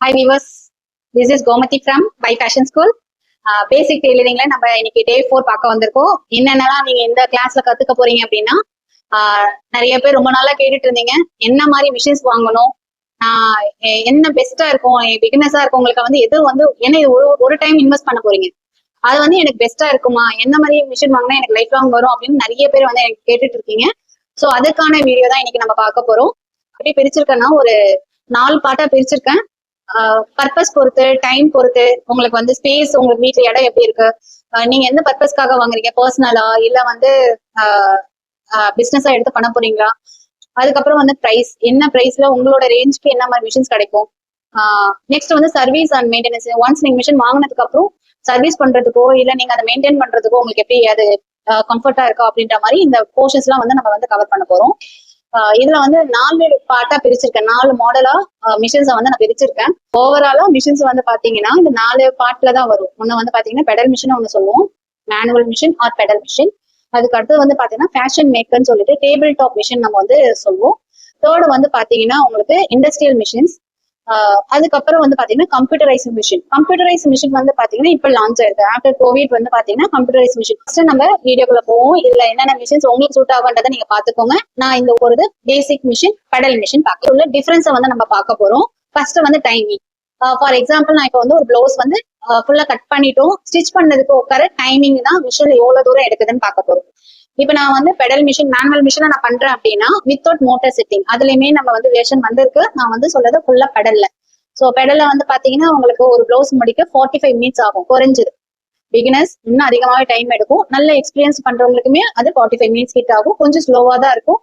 Hi viewers this is Gomathi from by fashion school basic டெய்லரிங்ல நம்ம இன்னைக்கு day four பார்க்க வந்திருக்கோம். என்னென்னலாம் நீங்க இந்த கிளாஸ்ல கத்துக்க போறீங்க அப்படின்னா நிறைய பேர் ரொம்ப நாளா கேட்டுட்டு இருந்தீங்க. என்ன மாதிரி மிஷின்ஸ் வாங்கணும்? என்ன பெஸ்டா இருக்கும்? பிகினஸா இருக்கவங்களுக்கு வந்து எது வந்து என்ன ஒரு ஒரு டைம் இன்வெஸ்ட் பண்ண போறீங்க? அது வந்து எனக்கு பெஸ்டா இருக்குமா? என்ன மாதிரி மிஷின் வாங்கினா எனக்கு லைஃப் லாங் வரும் அப்படின்னு நிறைய பேர் வந்து எனக்கு கேட்டுட்டு இருக்கீங்க. ஸோ அதுக்கான வீடியோ தான் இன்னைக்கு நம்ம பார்க்க போறோம். அப்படி பிரிச்சிருக்கேன்னா ஒரு நாலு பாட்டா பிரிச்சிருக்கேன். பர்பஸ் பொறுத்து டைம் பொறுத்து உங்களுக்கு வந்து ஸ்பேஸ் உங்களுக்கு வீட்டு இடம் எப்படி இருக்கு? நீங்க எந்த பர்பஸ்க்காக வாங்குறீங்க? பர்சனலா இல்ல வந்து பிசினஸா எடுத்து பண்ண போறீங்களா? அதுக்கப்புறம் வந்து பிரைஸ் என்ன பிரைஸ்ல உங்களோட ரேஞ்ச்க்கு என்ன மாதிரி மிஷின்ஸ் கிடைக்கும்? நெக்ஸ்ட் வந்து சர்வீஸ் அண்ட் மெயின்டெனன்ஸ் ஒன்ஸ் நீங்க மிஷின் வாங்கினதுக்கு அப்புறம் சர்வீஸ் பண்றதுக்கோ இல்ல நீங்க அதை மெயின்டைன் பண்றதுக்கோ உங்களுக்கு எப்படி அது கம்ஃபர்ட்டா இருக்கா அப்படின்ற மாதிரி இந்த போர்ஷன்ஸ் எல்லாம் வந்து நம்ம வந்து கவர் பண்ண போறோம். இதுல வந்து நாலு பார்ட்டா பிரிச்சிருக்கேன். நாலு மாடலா மிஷின்ஸை வந்து நான் பிரிச்சிருக்கேன். ஓவராலா மிஷின்ஸ் வந்து பாத்தீங்கன்னா இந்த நாலு பார்ட்ல தான் வரும். ஒண்ணு வந்து பாத்தீங்கன்னா பெடல் மிஷின் ஒன்று சொல்லுவோம். Manual machine or pedal machine அதுக்கு அடுத்தது வந்து பாத்தீங்கன்னா ஃபேஷன் மேக்கர்னு சொல்லிட்டு டேபிள் டாப் மிஷின் நம்ம வந்து சொல்லுவோம். தேர்டு வந்து பாத்தீங்கன்னா உங்களுக்கு இண்டஸ்ட்ரியல் மிஷின்ஸ் அதுக்கப்புறம் வந்து பாத்தீங்கன்னா கம்ப்யூட்டரைஸ் மிஷின் கம்ப்யூட்டரைஸ் மிஷின் வந்து பாத்தீங்கன்னா இப்ப லான்ச் ஆயிருக்கு. ஆஃப்டர் கோவிட் வந்து பாத்தீங்கன்னா கம்ப்யூட்டரைஸ் மிஷின் ஃபர்ஸ்ட் நம்ம வீடியோக்குள்ள போவோம். இதுல என்னென்ன மிஷின்ஸ் உங்களுக்கு சூட் ஆகுன்றதை நீங்க பாத்துக்கோங்க நான் இந்த ஒரு பேசிக் மிஷின் பெடல் மிஷின் பார்க்க உள்ள டிஃபரன்ஸை வந்து நம்ம பார்க்க போறோம். ஃபர்ஸ்ட் வந்து டைமிங் ஃபார் எக்ஸாம்பிள் நான் இப்போ வந்து ஒரு ப்ளவுஸ் வந்து ஃபுல்லா கட் பண்ணிட்டோம். ஸ்டிச் பண்ணதுக்கு உட்கார டைமிங் தான் மிஷின் எவ்வளவு தூரம் எடுக்குதுன்னு பார்க்க போறோம். இப்போ நான் வந்து பெடல் மிஷின் மேனுவல் மிஷினை நான் பண்றேன் அப்படின்னா வித்தவுட் மோட்டார் செட்டிங் அதுலயுமே நம்ம வந்து வேஷன் வந்திருக்கு. நான் வந்து சொல்றது ஃபுல்லா பெடல்ல ஸோ பெடல்ல வந்து பாத்தீங்கன்னா உங்களுக்கு ஒரு ப்ளவுஸ் முடிக்க ஃபார்ட்டி ஃபைவ் மினிட்ஸ் ஆகும். குறைஞ்சது பிகினர்ஸ் இன்னும் அதிகமாகவே டைம் எடுக்கும். நல்ல எக்ஸ்பீரியன்ஸ் பண்றவங்களுக்குமே அது ஃபார்ட்டி ஃபைவ் மினிட்ஸ் கிட்ட ஆகும். கொஞ்சம் ஸ்லோவா தான் இருக்கும்.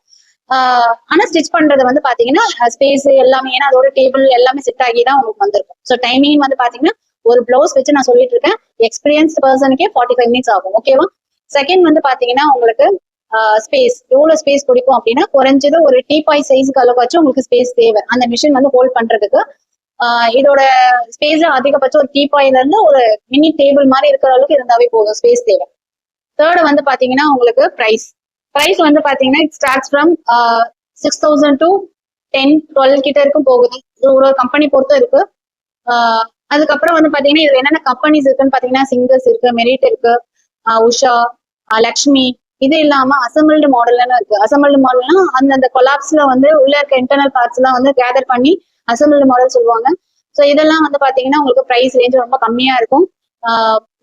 ஆனா ஸ்டிச் பண்றது வந்து பாத்தீங்கன்னா ஸ்பேஸ் எல்லாமே ஏன்னா அதோட டேபிள் எல்லாமே செட் ஆகி தான் உங்களுக்கு வந்திருக்கும். ஸோ டைமிங் வந்து பாத்தீங்கன்னா ஒரு ப்ளவுஸ் வச்சு நான் சொல்லிட்டு இருக்கேன். எக்ஸ்பீரியன்ஸ் பர்சனுக்கே ஃபார்ட்டி ஃபைவ் மினிட்ஸ் ஆகும் ஓகேவா செகண்ட் வந்து பாத்தீங்கன்னா உங்களுக்கு ஸ்பேஸ் எவ்வளவு ஸ்பேஸ் பிடிக்கும் அப்படின்னா குறைஞ்சது ஒரு டீபாய் சைஸுக்கு அளவுக்காச்சும் உங்களுக்கு ஸ்பேஸ் தேவை. அந்த மிஷின் வந்து ஹோல்ட் பண்றதுக்கு. இதோட ஸ்பேஸ் அதிகபட்சம் ஒரு டீபாயில இருந்து ஒரு மினி டேபிள் மாதிரி இருக்கிற அளவுக்கு இருந்தாவே போதும். ஸ்பேஸ் தேவை. தேர்ட் வந்து பாத்தீங்கன்னா உங்களுக்கு ப்ரைஸ் ப்ரைஸ் வந்து பாத்தீங்கன்னா it starts from six thousand to ten twelve கிட்ட இருக்கும் போகுது. இது ஒரு கம்பெனி பொறுத்தும் இருக்கு. அதுக்கப்புறம் வந்து பாத்தீங்கன்னா இதுல என்னென்ன கம்பெனிஸ் இருக்குன்னு பாத்தீங்கன்னா சிங்கர்ஸ் இருக்கு மெரிட் இருக்கு உஷா லக்ஷ்மி இது இல்லாம அசம்பிள்டு மாடல்னு இருக்கு. அசம்பிள்டு மாடல்னா அந்தந்த கொலாப்ஸ்ல வந்து உள்ள இருக்க இன்டர்னல் பார்ட்ஸ் எல்லாம் வந்து கேதர் பண்ணி அசம்பிள்டு மாடல் சொல்லுவாங்க. ஸோ இதெல்லாம் வந்து பாத்தீங்கன்னா உங்களுக்கு ப்ரைஸ் ரேஞ்ச் ரொம்ப கம்மியா இருக்கும்.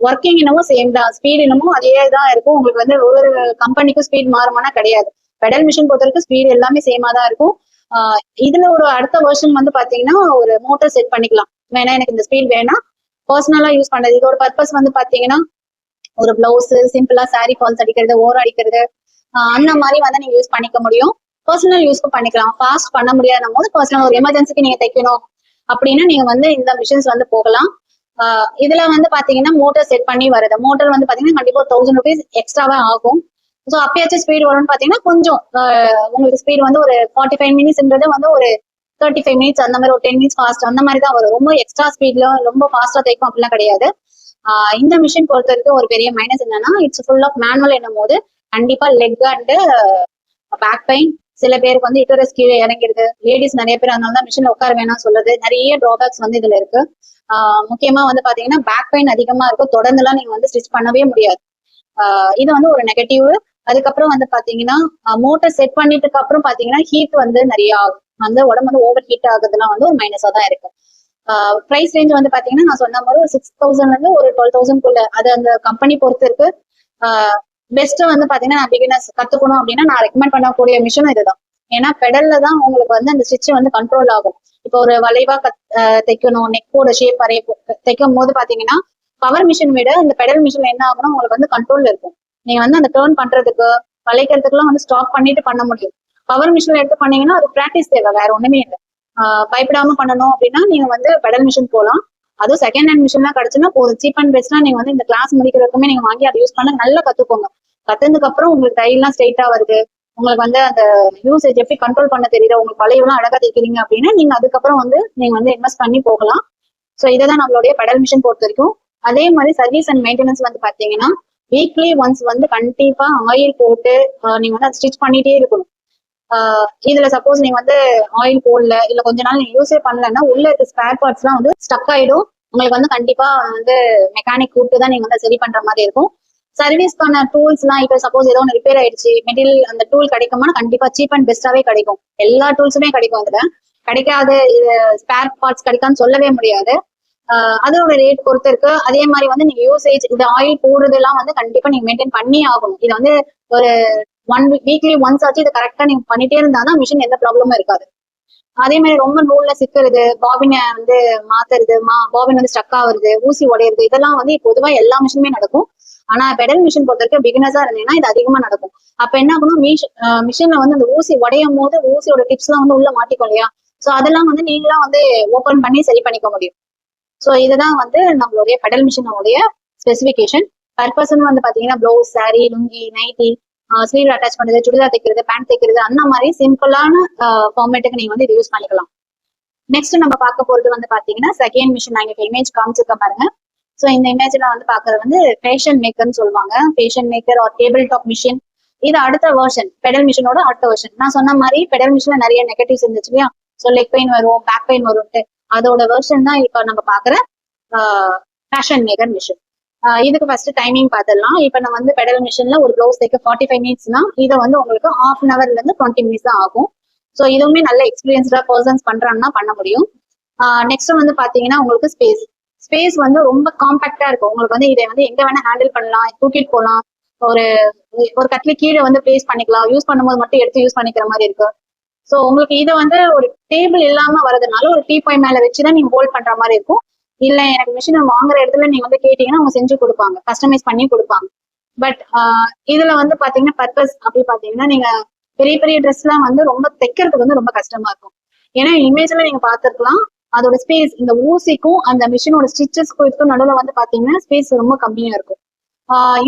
ஒர்க்கிங் என்னமோ சேம் தான். ஸ்பீட் என்னமோ அதே தான் இருக்கும். உங்களுக்கு வந்து ஒரு ஒரு கம்பெனிக்கும் ஸ்பீட் மாறுமானா கிடையாது. பெடல் மிஷின் பொறுத்தவரைக்கும் ஸ்பீடு எல்லாமே சேமா தான் இருக்கும். இதுல ஒரு அடுத்த வெர்ஷன் வந்து பாத்தீங்கன்னா ஒரு மோட்டர் செட் பண்ணிக்கலாம். வேணா எனக்கு இந்த ஸ்பீட் வேணா பர்சனலா யூஸ் பண்ணது இதோட பர்பஸ் வந்து பாத்தீங்கன்னா ஒரு பிளவுஸ் சிம்பிளா சாரி ஃபால்ஸ் அடிக்கிறது ஓரம் அடிக்கிறது அந்த மாதிரி வந்து நீங்க யூஸ் பண்ணிக்க முடியும். பர்சனல் யூஸ்க்கும் பண்ணிக்கலாம். ஃபாஸ்ட் பண்ண முடியாத போது பர்சனல் ஒரு எமர்ஜென்சிக்கு நீங்க தைக்கணும் அப்படின்னா நீங்க வந்து இந்த மிஷின்ஸ் வந்து போகலாம். இதுல வந்து பாத்தீங்கன்னா மோட்டர் செட் பண்ணி வருது. மோட்டர் வந்து பாத்தீங்கன்னா கண்டிப்பா தௌசண்ட் ருபீஸ் எக்ஸ்ட்ராவே ஆகும். ஸோ அப்பயாச்சும் ஸ்பீட் வரும்னு பாத்தீங்கன்னா கொஞ்சம் உங்களுக்கு ஸ்பீட் வந்து ஒரு ஃபார்ட்டி ஃபைவ் மினிட்ஸ்ன்றது வந்து ஒரு தேர்ட்டி ஃபைவ் மினிட்ஸ் அந்த மாதிரி ஒரு டென் மினிட்ஸ் ஃபாஸ்ட் அந்த மாதிரி தான் வரும். ரொம்ப எக்ஸ்ட்ரா ஸ்பீட்ல ரொம்ப ஃபாஸ்டா தைக்கும் அப்படிலாம் கிடையாது. இந்த மிஷின் பொறுத்த வரைக்கும் ஒரு பெரிய மைனஸ் என்னன்னா இட்ஸ் ஃபுல் ஆஃப் மேனுவல் என்னும் போது கண்டிப்பா லெக் அண்ட் பேக் பெயின் சில பேருக்கு வந்து இட்டரஸ் கீழே இறங்கிடுது. லேடிஸ் நிறைய பேர் அதனால தான் மிஷின்ல உட்கார வேணாம் சொல்றது. நிறைய டிராபேக்ஸ் வந்து இதுல இருக்கு. ஆஹ் முக்கியமா வந்து பாத்தீங்கன்னா பேக் பெயின் அதிகமா இருக்கும். தொடர்ந்துலாம் நீங்க வந்து ஸ்டிச் பண்ணவே முடியாது. ஆஹ் இது வந்து ஒரு நெகட்டிவ் அதுக்கப்புறம் வந்து பாத்தீங்கன்னா மோட்டர் செட் பண்ணிட்டுக்கு அப்புறம் பாத்தீங்கன்னா ஹீட் வந்து நிறைய ஆகும். வந்து உடம்பு வந்து ஓவர் ஹீட் ஆகுதுலாம் வந்து ஒரு மைனஸா தான் இருக்கு. ப்ரைஸ் ரேஞ்ச் வந்து பாத்தீங்கன்னா நான் சொன்ன மாதிரி ஒரு சிக்ஸ் தௌசண்ட்ல இருந்து ஒரு டுவெல் தௌசண்ட்குள்ள அது அந்த கம்பெனி பொறுத்து இருக்கு. பெஸ்ட் வந்து பாத்தீங்கன்னா நான் பிகினர்ஸ் கத்துக்கணும் அப்படின்னா நான் ரெக்கமெண்ட் பண்ணக்கூடிய மிஷினும் இதுதான். ஏன்னா பெடல்ல தான் உங்களுக்கு வந்து அந்த ஸ்டிச் வந்து கண்ட்ரோல் ஆகும். இப்போ ஒரு வளைவா கத் தைக்கணும் நெக்கோட ஷேப் அறைய தைக்கும் போது பாத்தீங்கன்னா பவர் மிஷின் விட இந்த பெடல் மிஷின் என்ன ஆகும்னா உங்களுக்கு வந்து கண்ட்ரோல் இருக்கும். நீங்க வந்து அந்த டேர்ன் பண்றதுக்கு வளைக்கிறதுக்குலாம் வந்து ஸ்டாப் பண்ணிட்டு பண்ண முடியும். பவர் மிஷின்ல எடுத்து பண்ணீங்கன்னா அது பிராக்டிஸ் தேவை வேற ஒண்ணுமே இல்லை. பயப்படாம பண்ணணும் அப்படின்னா நீங்க வந்து பெடல் மிஷின் போகலாம் அதுவும் செகண்ட் ஹேண்ட் மிஷின்லாம் கிடைச்சுன்னா ஒரு சீப் அண்ட் பெஸ்ட்னா நீங்க வந்து இந்த கிளாஸ் முடிக்கிறதுக்குமே நீங்க வாங்கி அதை யூஸ் பண்ண நல்லா கத்துக்கோங்க. கத்துனதுக்கு அப்புறம் உங்களுக்கு தையெல்லாம் ஸ்ட்ரைட்டா வருது. உங்களுக்கு வந்து அந்த யூசேஜ் எப்படி கண்ட்ரோல் பண்ண தெரியுது உங்களுக்கு பழையெல்லாம் அழகா தைக்கிறீங்க அப்படின்னா நீங்க அதுக்கப்புறம் வந்து நீங்க வந்து இன்வெஸ்ட் பண்ணி போகலாம். ஸோ இதை தான் நம்மளுடைய பெடல் மிஷின் பொறுத்த வரைக்கும். அதே மாதிரி சர்வீஸ் அண்ட் மெயின்டெனன்ஸ் வந்து பாத்தீங்கன்னா வீக்லி ஒன்ஸ் வந்து கண்டிப்பா ஆயில் போட்டு நீங்க வந்து ஸ்டிச் பண்ணிட்டே இருக்கணும். இதுல சப்போஸ் நீங்க வந்து ஆயில் போடல இல்ல கொஞ்ச நாள் நீங்க யூஸே பண்ணலன்னா உள்ள இருக்க ஸ்பேர் பார்ட்ஸ் எல்லாம் வந்து ஸ்டக் ஆயிடும். உங்களுக்கு வந்து கண்டிப்பா வந்து மெக்கானிக் கூப்பிட்டு தான் நீங்க வந்து சரி பண்ற மாதிரி இருக்கும். சர்வீஸ்க்கான டூல்ஸ் எல்லாம் இப்ப சப்போஸ் ஏதோ ஒன்று ரிப்பேர் ஆயிடுச்சு மெட்டீரியல் அந்த டூல் கிடைக்குமானா கண்டிப்பா சீப் அண்ட் பெஸ்டாவே கிடைக்கும். எல்லா டூல்ஸுமே கிடைக்கும் அதுல கிடைக்காத இது ஸ்பேர் பார்ட்ஸ் கிடைக்கான்னு சொல்லவே முடியாது. அதோட ரேட் பொறுத்து இருக்கு. அதே மாதிரி வந்து நீங்க யூசேஜ் இந்த ஆயில் போடுறது எல்லாம் வந்து கண்டிப்பா நீங்க மெயின்டைன் பண்ணி ஆகணும். இது வந்து ஒரு ஒன் வீக்லி ஒன்ஸ் ஆச்சு இதை கரெக்டா நீங்க பண்ணிட்டே இருந்தாதான் மிஷின் எந்த ப்ராப்ளமும் இருக்காது. அதே மாதிரி ரொம்ப நூல்ல சிக்கிறது பாபினை வந்து மாத்துறது மா பாபின் வந்து ஸ்டக் ஆகுறது ஊசி உடையிறது இதெல்லாம் வந்து பொதுவா எல்லா மிஷினுமே நடக்கும். ஆனா பெடல் மிஷின் பொறுத்த வரைக்கும் பிகினஸா இருந்தீங்கன்னா இது அதிகமா நடக்கும். அப்ப என்ன ஆகணும் மிஷின்ல வந்து அந்த ஊசி உடையும் போது ஊசியோட டிப்ஸ் எல்லாம் வந்து உள்ள மாட்டிக்கும் இல்லையா? சோ அதெல்லாம் வந்து நீங்களா வந்து ஓபன் பண்ணி சரி பண்ணிக்க முடியும். சோ இதுதான் வந்து நம்மளுடைய பெடல் மிஷினோடைய ஸ்பெசிபிகேஷன் பர்பஸ்ன்னு வந்து பாத்தீங்கன்னா blouse sari lungi nightie sleeve attach பண்றது சுடிதார் தைக்கிறது பேண்ட் தைக்கிறது அந்த மாதிரி சிம்பிளான ஃபார்மேட்டுக்கு நீங்க வந்து இது யூஸ் பண்ணிக்கலாம். நெக்ஸ்ட் நம்ம பார்க்க போறது வந்து பாத்தீங்கன்னா செகண்ட் மிஷின் நான் இங்க இமேஜ் காமிச்சிருக்க பாருங்க. சோ இந்த இமேஜ்ல வந்து பாக்குறது வந்து ஃபேஷன் மேக்கர்னு சொல்லுவாங்க. Fashion maker or table top machine இது அடுத்த வெர்ஷன் பெடல் மிஷினோட அடுத்த வெர்ஷன் நான் சொன்ன மாதிரி பெடல் மிஷின்ல நிறைய நெகட்டிவ்ஸ் இருந்துச்சு இல்லையா? ஸோ லெக் பெயின் வரும் பேக் பெயின் வரும்ட்டு. அதோட வெர்ஷன் தான் இப்போ நம்ம பாக்குற ஃபேஷன் மேக்கர் மிஷின் இதுக்கு ஃபர்ஸ்ட் டைமிங் பார்த்துடலாம். இப்போ நம்ம வந்து பெடல் மிஷின்ல ஒரு ப்ளவுஸ் தைக்க ஃபார்ட்டி ஃபைவ் மினிட்ஸ்னா இதை வந்து உங்களுக்கு ஹாஃப் அன் ஹவர்ல இருந்து டுவெண்ட்டி மினிட்ஸ் தான் ஆகும். ஸோ இதுவுமே நல்ல எக்ஸ்பீரியன்ஸ்டா பர்சன்ஸ் பண்றாங்கன்னா பண்ண முடியும். நெக்ஸ்ட் வந்து பாத்தீங்கன்னா உங்களுக்கு ஸ்பேஸ் ஸ்பேஸ் வந்து ரொம்ப காம்பாக்டா இருக்கும். உங்களுக்கு வந்து இதை வந்து எங்க வேணா ஹேண்டில் பண்ணலாம் தூக்கிட்டு போகலாம் ஒரு ஒரு கட்ல கீழே வந்து பிளேஸ் பண்ணிக்கலாம். யூஸ் பண்ணும்போது மட்டும் எடுத்து யூஸ் பண்ணிக்கிற மாதிரி இருக்கு. ஸோ உங்களுக்கு இதை வந்து ஒரு டேபிள் இல்லாம வரதுனால ஒரு டீ பாய் மேல வச்சுதான் நீங்க ஹோல்ட் பண்ற மாதிரி இருக்கும். இல்ல எனக்கு மிஷின் வாங்குற இடத்துல நீங்க வந்து கேட்டீங்கன்னா அவங்க செஞ்சு கொடுப்பாங்க. கஸ்டமைஸ் பண்ணி கொடுப்பாங்க. பட் இதுல வந்து பாத்தீங்கன்னா பர்பஸ் அப்படி பாத்தீங்கன்னா நீங்க பெரிய பெரிய ட்ரெஸ் எல்லாம் வந்து ரொம்ப தைக்கிறதுக்கு வந்து ரொம்ப கஷ்டமா இருக்கும். ஏன்னா இமேஜ்ல நீங்க பாத்துருக்கலாம். அதோட ஸ்பேஸ் இந்த ஊசிக்கும் அந்த மிஷினோட ஸ்டிச்சஸ்க்கும் இதுக்கும் நடுவில் வந்து பாத்தீங்கன்னா ஸ்பேஸ் ரொம்ப கம்மியா இருக்கும்.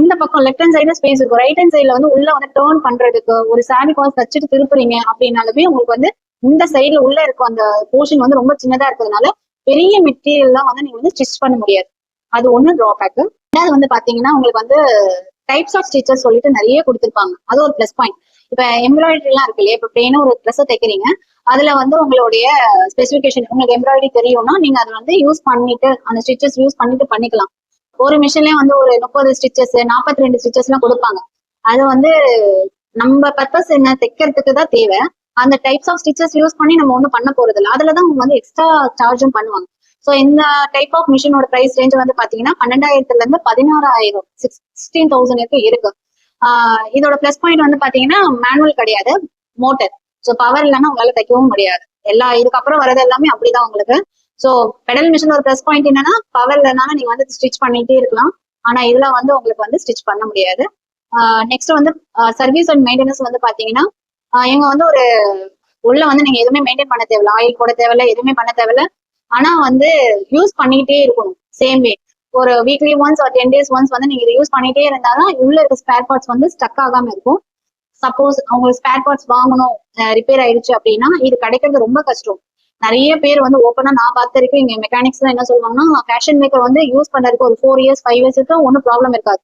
இந்த பக்கம் லெஃப்ட் ஹேண்ட் சைடுல ஸ்பேஸ் இருக்கும். ரைட் ஹேண்ட் சைடுல வந்து உள்ள வந்து டேர்ன் பண்றதுக்கு ஒரு சாரி காஸ் தச்சுட்டு திருப்புறீங்க அப்படின்னாலுமே உங்களுக்கு வந்து இந்த சைடுல உள்ள இருக்கும் அந்த போர்ஷன் வந்து ரொம்ப சின்னதா இருக்கிறதுனால பெரிய மெட்டீரியல்லாம் வந்து நீங்க வந்து ஸ்டிச் பண்ண முடியாது. அது ஒண்ணு டிராபேக் ரெண்டாவது வந்து பாத்தீங்கன்னா உங்களுக்கு வந்து டைப்ஸ் ஆஃப் ஸ்டிச்சஸ் சொல்லிட்டு நிறைய கொடுத்துருப்பாங்க. அது ஒரு ப்ளஸ் பாயிண்ட் இப்ப எம்ப்ராய்டரி எல்லாம் இருக்கு இல்லையா? இப்ப பிளெயினா ஒரு ட்ரெஸ் தைக்கிறீங்க. அதுல வந்து உங்களுடைய ஸ்பெசிபிகேஷன் உங்களுக்கு எம்ப்ராய்டரி தெரியும்னா நீங்க அதை வந்து யூஸ் பண்ணிட்டு அந்த ஸ்டிச்சஸ் யூஸ் பண்ணிட்டு பண்ணிக்கலாம். ஒரு மிஷின்லயே வந்து ஒரு முப்பது ஸ்டிச்சஸ் நாற்பத்தி ரெண்டு ஸ்டிச்சஸ் எல்லாம் கொடுப்பாங்க. அது வந்து நம்ம பர்பஸ் என்ன? தைக்கிறதுக்கு தான் தேவை. அந்த டைப்ஸ் ஆஃப் ஸ்டிச்சஸ் யூஸ் பண்ணி நம்ம ஒன்றும் பண்ண போறது இல்லை அதுல தான் அவங்க வந்து எக்ஸ்ட்ரா சார்ஜும் பண்ணுவாங்க. ஸோ இந்த டைப் ஆஃப் மிஷினோட ப்ரைஸ் ரேஞ்ச் வந்து பாத்தீங்கன்னா பன்னெண்டாயிரத்துல இருந்து பதினாறாயிரம் சிக்ஸ்டீன் தௌசண்ட் வரைக்கும் இருக்கு. இதோட பிளஸ் பாயிண்ட் வந்து பாத்தீங்கன்னா மேனுவல் கிடையாது மோட்டர் ஸோ பவர் இல்லைன்னா உங்களால தைக்கவும் முடியாது. எல்லா இதுக்கப்புறம் வரது எல்லாமே அப்படிதான் உங்களுக்கு. ஸோ பெடல் மிஷின் ஒரு ப்ளஸ் பாயிண்ட் என்னன்னா பவர் இல்லைனாலும் நீங்க வந்து ஸ்டிச் பண்ணிட்டே இருக்கலாம். ஆனா இதுல வந்து உங்களுக்கு வந்து ஸ்டிச் பண்ண முடியாது. நெக்ஸ்ட் வந்து சர்வீஸ் அண்ட் மெயின்டெனன்ஸ் வந்து பாத்தீங்கன்னா இவங்க வந்து ஒரு உள்ள வந்து நீங்க எதுவுமே மெயின்டைன் பண்ண தேவையில்ல. ஆயில் போட தேவையில்ல எதுவுமே பண்ண தேவையில்ல. ஆனா வந்து யூஸ் பண்ணிக்கிட்டே இருக்கணும். சேம் வே ஒரு வீக்லி ஒன்ஸ் ஒரு டென் டேஸ் ஒன்ஸ் வந்து நீங்க இதை யூஸ் பண்ணிட்டே இருந்தாதான் உள்ள இருக்க ஸ்பேர் பார்ட்ஸ் வந்து ஸ்டக் ஆகாம இருக்கும். சப்போஸ் அவங்களுக்கு ஸ்பேர் பார்ட்ஸ் வாங்கணும் ரிப்பேர் ஆயிடுச்சு அப்படின்னா இது கிடைக்கிறது ரொம்ப கஷ்டம். நிறைய பேர் வந்து ஓப்பனா நான் பார்த்த வரைக்கும் இங்க மெக்கானிக்ஸ் என்ன சொல்லுவாங்கன்னா ஃபேஷன் மேக்கர் வந்து யூஸ் பண்ணறதுக்கு ஒரு ஃபோர் இயர்ஸ் ஃபைவ் இயர்ஸ் இருக்கும் ஒன்றும் ப்ராப்ளம் இருக்காது.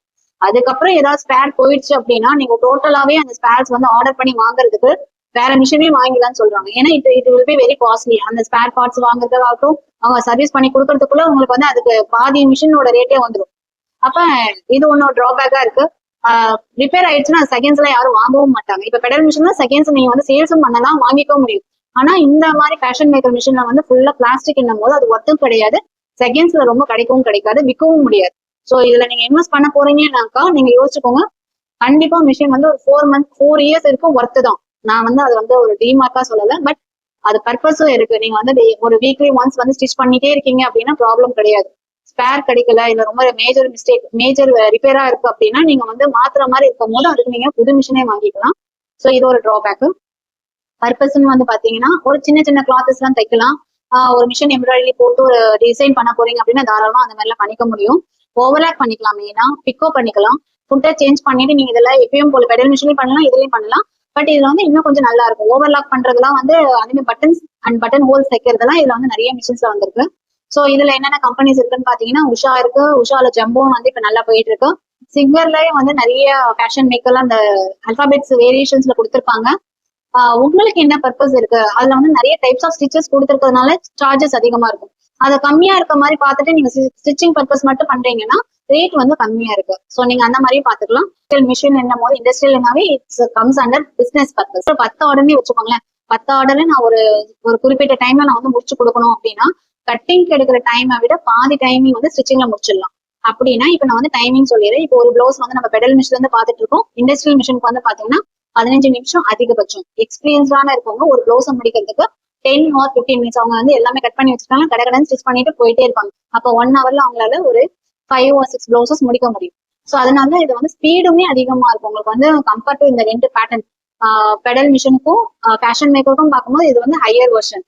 அதுக்கப்புறம் ஏதாவது ஸ்பேர் போயிடுச்சு அப்படின்னா நீங்க டோட்டலாவே அந்த ஸ்பேர்ஸ் வந்து ஆர்டர் பண்ணி வாங்குறதுக்கு வேற மிஷினே வாங்கிக்கலாம்னு சொல்றாங்க. ஏன்னா it it will be very costly அந்த ஸ்பேர் பார்ட்ஸ் வாங்குறதாகட்டும் அவங்க சர்வீஸ் பண்ணி கொடுக்கறதுக்குள்ள உங்களுக்கு வந்து அதுக்கு பாதி மிஷினோட ரேட்டே வந்துடும் அப்ப இது ஒன்னும் டிராபேக்கா இருக்கு. ரிப்பேர் ஆயிடுச்சுன்னா செகண்ட்ஸ்ல யாரும் வாங்கவும் மாட்டாங்க. இப்ப பெடல் மிஷின்ல செகண்ட்ஸ் நீங்க வந்து சேல்ஸும் பண்ணலாம் வாங்கிக்கவும் முடியும். ஆனா இந்த மாதிரி ஃபேஷன் மேக்கர் மிஷின்ல வந்து ஃபுல்லா பிளாஸ்டிக் என்னும் போது அது ஒர்த்தும் கிடையாது. செகண்ட்ஸ்ல ரொம்ப கிடைக்கவும் கிடைக்காது விற்கவும் முடியாது. சோ இதுல நீங்க இன்வெஸ்ட் பண்ண போறீங்கன்னாக்கா நீங்க யோசிச்சுக்கோங்க. கண்டிப்பா மிஷின் வந்து ஒரு ஃபோர் மந்த் ஃபோர் இயர்ஸ் இருக்கும் ஒர்த்து தான். நான் வந்து அது வந்து ஒரு டிமார்க்கா சொல்லல பட் அது பர்பஸும் இருக்கு. நீங்க வந்து ஒரு வீக்லி ஒன்ஸ் வந்து ஸ்டிச் பண்ணிட்டே இருக்கீங்க அப்படின்னா ப்ராப்ளம் கிடையாது. ஸ்பேர் கிடைக்கல இல்ல ரொம்ப மேஜர் மிஸ்டேக் மேஜர் ரிப்பேரா இருக்கு அப்படின்னா நீங்க வந்து மாத்துற மாதிரி இருக்கும் போது அதுக்கு நீங்க புது மிஷினே வாங்கிக்கலாம். சோ இது ஒரு டிராபேக் பர்பஸ்ன்னு வந்து பாத்தீங்கன்னா ஒரு சின்ன சின்ன கிளாத்தஸ் எல்லாம் தைக்கலாம். ஆஹ் ஒரு மிஷின் எம்ப்ராய்டரி போட்டு ஒரு டிசைன் பண்ண போறீங்க அப்படின்னா தாராளமா அந்த மாதிரிலாம் பண்ணிக்க முடியும். ஓவர்லாக் பண்ணிக்கலாம். மெயினா பிக்கோ பண்ணிக்கலாம். ஃபுட்டை சேஞ்ச் பண்ணிட்டு நீங்க இதெல்லாம் எப்பயும் போல பெடல் மிஷின்லயும் பண்ணலாம் இதுலயும் பண்ணலாம். பட் இதுல வந்து இன்னும் கொஞ்சம் நல்லா இருக்கும். ஓவர்லாக் பண்றதுலாம் வந்து அதுமே பட்டன்ஸ் அண்ட் பட்டன் ஹோல்ஸ் தைக்கிறதுலாம் இதுல வந்து நிறைய மிஷின்ஸ்ல வந்திருக்கு. சோ இதுல என்னென்ன கம்பெனிஸ் இருக்குன்னு பாத்தீங்கன்னா உஷா இருக்கு. உஷால ஜம்போன் வந்து இப்ப நல்லா போயிட்டு இருக்கு சிங்கர்லயே வந்து நிறைய ஃபேஷன் மேக்கர்லாம் அந்த அல்பாபெட்ஸ் வேரியேஷன்ஸ்ல கொடுத்துருப்பாங்க. உங்களுக்கு என்ன பர்பஸ் இருக்கு? அதுல வந்து நிறைய டைப்ஸ் ஆஃப் ஸ்டிச்சஸ் கொடுத்துருக்கிறதுனால சார்ஜஸ் அதிகமா இருக்கும். அது கம்மியா இருக்க மாதிரி பார்த்துட்டு நீங்க ஸ்டிச்சிங் பர்பஸ் மட்டும் பண்றீங்கன்னா ரேட் வந்து கம்மியா இருக்கு. சோ நீங்க அந்த மாதிரி பாத்துக்கலாம் மிஷின் என்னும் போது இண்டஸ்ட்ரியல் என்னவே it's comes under business purpose பத்து ஆர்டர்னே வச்சுக்கோங்களேன். பத்து ஆர்டர்ல நான் ஒரு ஒரு குறிப்பிட்ட டைம்ல நான் வந்து முடிச்சு கொடுக்கணும் அப்படின்னா கட்டிங் எடுக்கிற டைமை விட பாதி டைமிங் வந்து ஸ்டிச்சிங்ல முடிச்சிடலாம். அப்படின்னா இப்ப நான் வந்து டைமிங் சொல்லிடுறேன். இப்போ ஒரு ப்ளவுஸ் வந்து நம்ம பெடல் மிஷின் வந்து பாத்துட்டு இருக்கோம். இண்டஸ்ட்ரியல் மிஷினுக்கு வந்து பாத்தீங்கன்னா பதினஞ்சு நிமிஷம் அதிகபட்சம். எக்ஸ்பீரியன்ஸ்டான இருக்கவங்க ஒரு ப்ளவுஸை முடிக்கிறதுக்கு டென் ஆர் பிப்டீன் மினிட்ஸ் அவங்க வந்து எல்லாமே கட் பண்ணி வச்சிருக்காங்க. கடை கடன் ஸ்டிச் பண்ணிட்டு போயிட்டே இருப்பாங்க. அப்போ ஒன் ஹவர்ல அவங்களால ஒரு ஃபைவ் ஆர் சிக்ஸ் ப்ளவுசஸ் முடிக்க முடியும். ஸோ அதனால இது வந்து ஸ்பீடுமே அதிகமா இருக்கும். உங்களுக்கு வந்து கம்பேர்ட் டு இந்த ரெண்டு பேட்டர்ன் பெடல் மிஷினுக்கும் ஃபேஷன் மேக்கருக்கும் பார்க்கும்போது இது வந்து ஹையர் வெர்ஷன்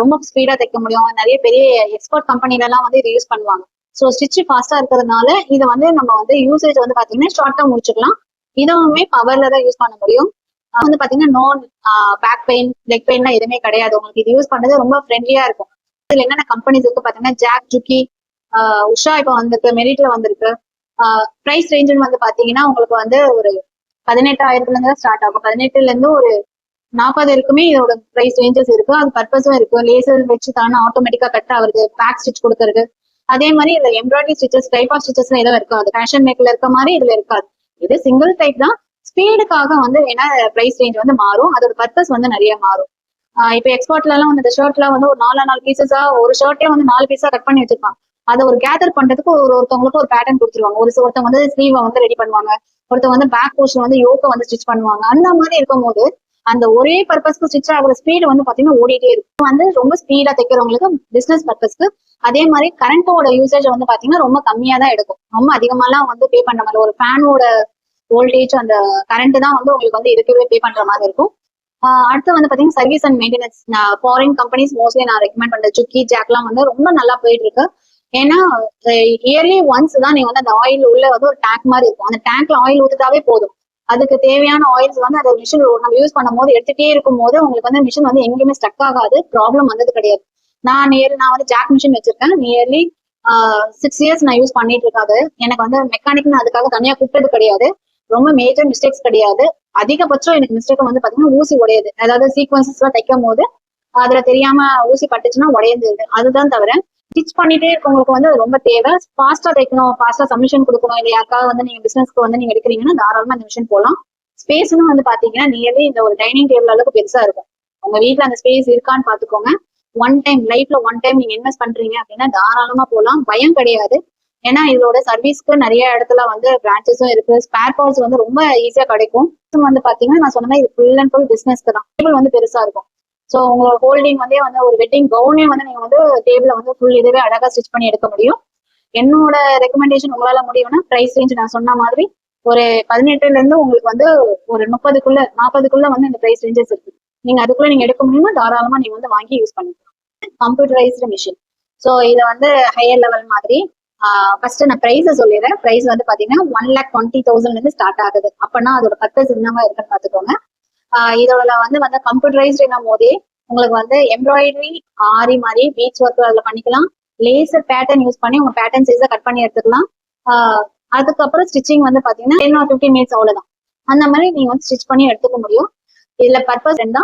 ரொம்ப ஸ்பீடா தைக்க முடியும். நிறைய பெரிய எக்ஸ்போர்ட் கம்பெனில எல்லாம் வந்து இது யூஸ் பண்ணுவாங்க. ஸோ ஸ்டிச் ஃபாஸ்டா இருக்கிறதுனால இதை வந்து நம்ம வந்து யூசேஜ் வந்து பாத்தீங்கன்னா ஷார்ட்டா முடிச்சுக்கலாம். இதுவுமே பவர்ல தான் யூஸ் பண்ண முடியும். வந்து பாத்தீங்கன்னா நோன் பேக் பெயின் லெக் பெயின்லாம் எதுவுமே கிடையாது. உங்களுக்கு இது யூஸ் பண்றது ரொம்ப ஃப்ரெண்ட்லியா இருக்கும். இதுல என்னென்ன கம்பெனிஸ் இருக்கு பாத்தீங்கன்னா ஜாக் ஜுக்கி உஷா இப்போ வந்திருக்கு மெரிட்ல வந்திருக்கு. ப்ரைஸ் ரேஞ்சுன்னு வந்து பாத்தீங்கன்னா உங்களுக்கு வந்து ஒரு பதினெட்டாயிரத்துல இருந்து ஸ்டார்ட் ஆகும். பதினெட்டுல இருந்து ஒரு நாற்பது இருக்குமே இதோட ப்ரைஸ் ரேஞ்சஸ் இருக்கு. அது பர்பஸும் இருக்கு. லேசர் வச்சு தானே ஆட்டோமேட்டிக்கா கட் ஆகுறது பேக் ஸ்டிச் கொடுக்கறது. அதே மாதிரி இதுல embroidery stitches type of stitches எதுவும் இருக்காது. ஃபேஷன் மேக்ல இருக்க மாதிரி இதுல இருக்காது. இது சிங்கிள் டைப் தான். ஸ்பீடுக்காக வந்து ஏன்னா ப்ரைஸ் ரேஞ்ச் வந்து மாறும்? அதோட பர்பஸ் வந்து நிறைய மாறும். இப்போ எக்ஸ்போர்ட்ல எல்லாம் வந்து இந்த ஷர்ட்ல வந்து ஒரு நாலு நாலு பீசஸா ஒரு ஷர்ட்டே வந்து நாலு பீஸா கட் பண்ணி வச்சிருப்பாங்க. அதை ஒரு கேதர் பண்றதுக்கு ஒரு ஒருத்தவங்களுக்கு ஒரு பேட்டர்ன் கொடுத்துருவாங்க. ஒரு ஒருத்தவங்க வந்து ஸ்லீவை வந்து ரெடி பண்ணுவாங்க. ஒருத்தவங்க வந்து பேக் போர்ஷன் வந்து யோக்க வந்து ஸ்டிச் பண்ணுவாங்க. அந்த மாதிரி இருக்கும்போது அந்த ஒரே பர்பஸ்க்கு ஸ்டிச் ஆகிற ஸ்பீடு வந்து பாத்தீங்கன்னா ஓடிட்டே இருக்கும். வந்து ரொம்ப ஸ்பீடா தைக்கிறவங்களுக்கு பிசினஸ் பர்பஸ்க்கு அதே மாதிரி கரண்டோட யூசேஜ் வந்து பாத்தீங்கன்னா ரொம்ப கம்மியா தான் எடுக்கும். ரொம்ப அதிகமாலாம் வந்து பே பண்ண மாதிரி ஒரு ஃபேனோட வோல்டேஜ் அந்த கரண்ட் தான் வந்து உங்களுக்கு வந்து இதுக்கவே பே பண்ற மாதிரி இருக்கும். அடுத்து வந்து பாத்தீங்கன்னா service and maintenance foreign companies mostly நான் ரெக்கமெண்ட் பண்ற சுக்கி ஜாக்லாம் வந்து ரொம்ப நல்லா போயிட்டு இருக்கு ஏன்னா இயர்லி ஒன்ஸ் தான் நீங்க வந்து அந்த ஆயில் உள்ள வந்து ஒரு டேங்க் மாதிரி இருக்கும். அந்த டேங்க்ல ஆயில் ஊத்துட்டாவே போதும். அதுக்கு தேவையான ஆயில்ஸ் வந்து அந்த மிஷின் நம்ம யூஸ் பண்ணும் போது எடுத்துட்டே இருக்கும் போது உங்களுக்கு வந்து மிஷின் வந்து எங்கேயுமே ஸ்டக் ஆகாது ப்ராப்ளம் வந்தது கிடையாது. நான் நியர் நான் வந்து ஜாக் மிஷின் வச்சிருக்கேன். நியர்லி சிக்ஸ் இயர்ஸ் நான் யூஸ் பண்ணிட்டு இருக்காது எனக்கு வந்து மெக்கானிக் நான் அதுக்காக தனியா கூப்பிட்டது கிடையாது. ரொம்ப மேஜர் மிஸ்டேக்ஸ் கிடையாது. அதிகபட்சம் எனக்கு மிஸ்டேக் வந்து பாத்தீங்கன்னா ஊசி உடையது. அதாவது சீக்வன்சஸ் எல்லாம் தைக்கும் போது அதுல தெரியாம ஊசி பட்டுச்சுன்னா உடையது அதுதான் தவிர ஸ்டிச் பண்ணிட்டே இருக்கவங்களுக்கு வந்து அது ரொம்ப தேவை. ஃபாஸ்டா தைக்கணும். ஃபாஸ்டா சப்மிஷன் கொடுக்கணும். இல்லை யாருக்காவது வந்து நீங்க பிசினஸ்க்கு வந்து நீங்க எடுக்கிறீங்கன்னா தாராளமா இந்த மிஷின் போகலாம் ஸ்பேஸ்னு வந்து பாத்தீங்கன்னா நியர்லி இந்த ஒரு டைனிங் டேபிள் அளவுக்கு பெருசா இருக்கும். உங்க வீட்டுல அந்த ஸ்பேஸ் இருக்கான்னு பாத்துக்கோங்க. ஒன் டைம் லைஃப்ல ஒன் டைம் நீங்க இன்வெஸ்ட் பண்றீங்க அப்படின்னா தாராளமா போகலாம் பயம் கிடையாது. ஏன்னா இதோட சர்வீஸ்க்கு நிறைய இடத்துல வந்து பிரான்ச்சஸும் இருக்கு. ஸ்பேர் பார்ட்ஸ் வந்து ரொம்ப ஈஸியா கிடைக்கும். வந்து பாத்தீங்கன்னா நான் சொன்ன மாதிரி இது ஃபுல் அண்ட் ஃபுல் பிசினஸ்க்கு தான். டேபிள் வந்து பெருசா இருக்கும். ஸோ உங்களோட ஹோல்டிங் வந்து வந்து ஒரு வெட்டிங் கவுனே வந்து நீங்க வந்து டேபிள வந்து ஃபுல் இதுவே அழகா ஸ்டிச் பண்ணி எடுக்க முடியும். என்னோட ரெக்கமெண்டேஷன் உங்களால முடியும்னா ப்ரைஸ் ரேஞ்ச் நான் சொன்ன மாதிரி ஒரு பதினெட்டுல இருந்து உங்களுக்கு வந்து ஒரு முப்பதுக்குள்ள நாற்பதுக்குள்ள வந்து இந்த ப்ரைஸ் ரேஞ்சஸ் இருக்கு. நீங்க அதுக்குள்ள நீங்க எடுக்க முடியுமா தாராளமா நீங்க வந்து வாங்கி யூஸ் பண்ணிக்கலாம். கம்ப்யூட்டரைஸ்டு மிஷின் ஸோ இதை வந்து ஹையர் லெவல் மாதிரி ஃபர்ஸ்ட் நான் ப்ரைஸை சொல்லிடுறேன். ப்ரைஸ் வந்து பாத்தீங்கன்னா ஒன் லேக் டுவெண்ட்டி தௌசண்ட்ல இருந்து ஸ்டார்ட் ஆகுது. அப்பனா அதோட பர்பஸ் என்னவா இருக்குன்னு பாத்துக்கோங்க. இதோட வந்து வந்து கம்ப்யூட்டரைஸ்டு போதே உங்களுக்கு வந்து எம்ப்ராய்டரி ஆரி மாதிரி பீச் ஒர்க் அதில் பண்ணிக்கலாம். லேசர் பேட்டர்ன் யூஸ் பண்ணி உங்க பேட்டர்ன் சைஸை கட் பண்ணி எடுத்துக்கலாம். அதுக்கப்புறம் ஸ்டிச்சிங் வந்து பாத்தீங்கன்னா டென் ஆர் ஃபிஃப்டி மினிட்ஸ் அவ்வளவுதான். அந்த மாதிரி நீங்க வந்து ஸ்டிச் பண்ணி எடுத்துக்க முடியும். இதுல பர்பஸ் என்ன?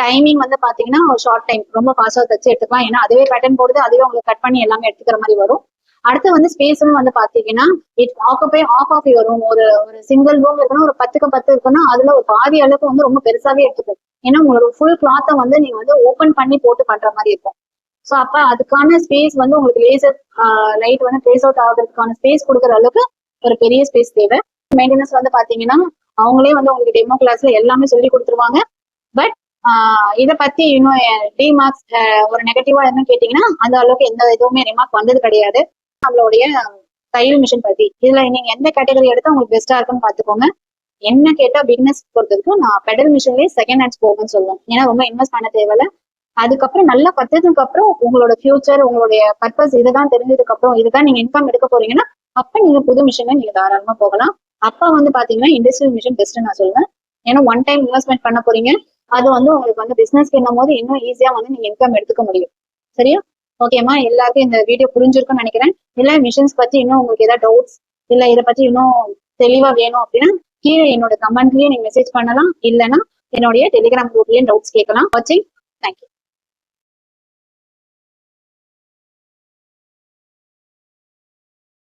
டைமிங் வந்து பாத்தீங்கன்னா ஒரு ஷார்ட் டைம் ரொம்ப ஃபாஸ்டா தச்சு எடுத்துக்கலாம். ஏன்னா அதுவே பேட்டர்ன் போடுது அதுவே உங்களுக்கு கட் பண்ணி எல்லாமே எடுத்துக்கிற மாதிரி வரும். அடுத்து வந்து ஸ்பேஸும் வந்து பாத்தீங்கன்னா இட் ஆக்குபை ஆஃப் ஆஃப் வரும் ஒரு ஒரு சிங்கிள் ரூம் இருக்குன்னா ஒரு பத்துக்கு பத்து இருக்குன்னா அதுல ஒரு பாதி அளவுக்கு வந்து ரொம்ப பெருசாவே எடுத்துக்கும் ஏன்னா உங்களோட ஃபுல் கிளாத்தை வந்து நீங்க வந்து ஓப்பன் பண்ணி போட்டு பண்ற மாதிரி இருக்கும். ஸோ அப்ப அதுக்கான ஸ்பேஸ் வந்து உங்களுக்கு லேசர் லைட் வந்து ட்ரேஸ் அவுட் ஆகுறதுக்கான ஸ்பேஸ் கொடுக்குற அளவுக்கு ஒரு பெரிய ஸ்பேஸ் தேவை. மெயின்டெனன்ஸ் வந்து பாத்தீங்கன்னா அவங்களே வந்து உங்களுக்கு டெமோ கிளாஸ்ல எல்லாமே சொல்லி கொடுத்துருவாங்க. பட் இதை பத்தி இன்னும் டிமார்க்ஸ் ஒரு நெகட்டிவா என்ன கேட்டீங்கன்னா அந்த அளவுக்கு எந்த இதுவுமே ரிமார்க் வந்தது கிடையாது. நம்மளுடைய தையல் மிஷின் பத்தி. இதுல நீங்க எந்த கேட்டகரி எடுத்தா உங்களுக்கு பெஸ்டா இருக்குன்னு பாத்துக்கோங்க என்ன கேட்டா பிக்னஸ் பொறுத்தவரைக்கும் நான் பெடல் மிஷின்லயே செகண்ட் ஹேண்ட்ஸ் போகும்னு சொல்லுவேன். ஏன்னா ரொம்ப இன்வெஸ்ட் பண்ண தேவையில்ல. அதுக்கப்புறம் நல்லா கத்துறதுக்கு அப்புறம் உங்களோட ஃபியூச்சர் உங்களுடைய பர்பஸ் இதுதான் தெரிஞ்சதுக்கு அப்புறம் இதுதான் நீங்க இன்கம் எடுக்க போறீங்கன்னா அப்ப நீங்க புது மிஷினை நீங்க தாராளமா போகலாம். அப்பா வந்து பாத்தீங்கன்னா இண்டஸ்ட்ரியல் மிஷின் பெஸ்ட் நான் சொல்லுவேன். ஏன்னா ஒன் டைம் இன்வெஸ்ட்மெண்ட் பண்ண போறீங்க அது வந்து உங்களுக்கு வந்து பிசினஸ் பண்ணும் போது இன்னும் ஈஸியா வந்து நீங்க இன்கம் எடுத்துக்க முடியும். சரியா? ஓகேம்மா எல்லாருக்கும் இந்த வீடியோ புரிஞ்சிருக்கும்னு நினைக்கிறேன். இல்ல மிஷின்ஸ் பத்தி இன்னும் உங்களுக்கு ஏதாவது டவுட்ஸ் இல்ல இதை பத்தி இன்னும் தெளிவா வேணும் அப்படின்னா கீழே என்னோட கமெண்ட்லயே நீங்க மெசேஜ் பண்ணலாம். இல்லைன்னா என்னுடைய டெலிகிராம் குரூப்லயும் டவுட்ஸ் கேட்கலாம். வாட்சிங் தேங்க்யூ